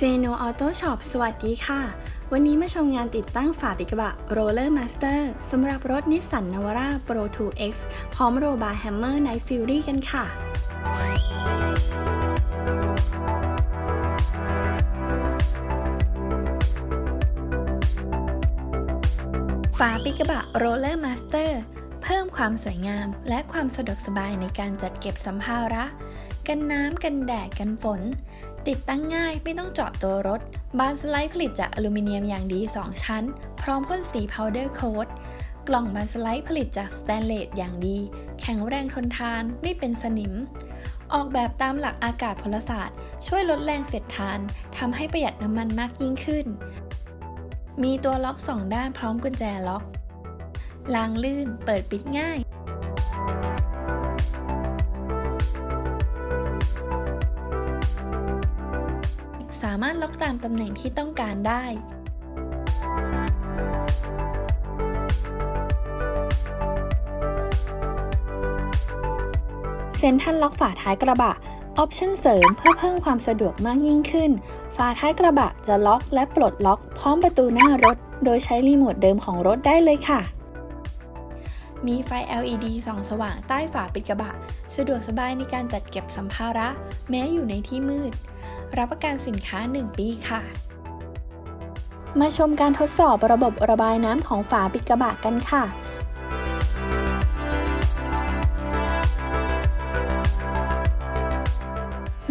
เจโนออโต้ช็อปสวัสดีค่ะ วันนี้มาชมงานติดตั้งฝาปิกระบะ Roller Master สำหรับรถนิสสันนวาร่า Pro 2X พร้อมโรบาร์แฮมเมอร์ Night Fury กันค่ะฝาปิกระบะ Roller Master เพิ่มความสวยงามและความสะดวกสบายในการจัดเก็บสัมภาระ กันน้ำกันแดดกันฝน ติดตั้งง่ายไม่ต้องเจาะตัวรถ บานสไลด์ผลิตจากอลูมิเนียมอย่างดี 2 ชั้น พร้อมพ่นสีพาวเดอร์โค้ดกล่องบานสไลด์ผลิตจากสแตนเลสอย่างดี แข็งแรงทนทานไม่เป็นสนิม ออกแบบตามหลักอากาศพลศาสตร์ ช่วยลดแรงเสียดทานทำให้ประหยัดน้ำมันมากยิ่งขึ้น มีตัวล็อกสองด้านพร้อมกุญแจล็อกล้างลื่น เปิดปิดง่าย สามารถล็อกตามตำแหน่งที่ต้องการได้เซ็นทรัลล็อกฝาท้ายกระบะ ออปชั่นเสริมเพื่อเพิ่มความสะดวกมากยิ่งขึ้น ฝาท้ายกระบะจะล็อกและปลดล็อกพร้อมประตูหน้ารถ โดยใช้รีโมทเดิมของรถได้เลยค่ะ มีไฟ LED ส่องสว่างใต้ฝาปิดกระบะ สะดวกสบายในการจัดเก็บสัมภาระ แม้อยู่ในที่มืด รับประกันสินค้า 1 ปีค่ะ มาชมการทดสอบระบบระบายน้ำของฝาปิดกระบะกันค่ะ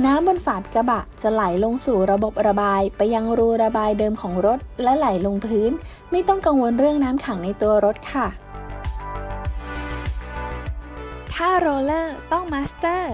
น้ำบนฝาปิดกระบะจะไหลลงสู่ระบบระบายไปยังรูระบายเดิมของรถ และไหลลงพื้น ไม่ต้องกังวลเรื่องน้ำขังในตัวรถค่ะ ถ้าโรลเลอร์ต้องมาสเตอร์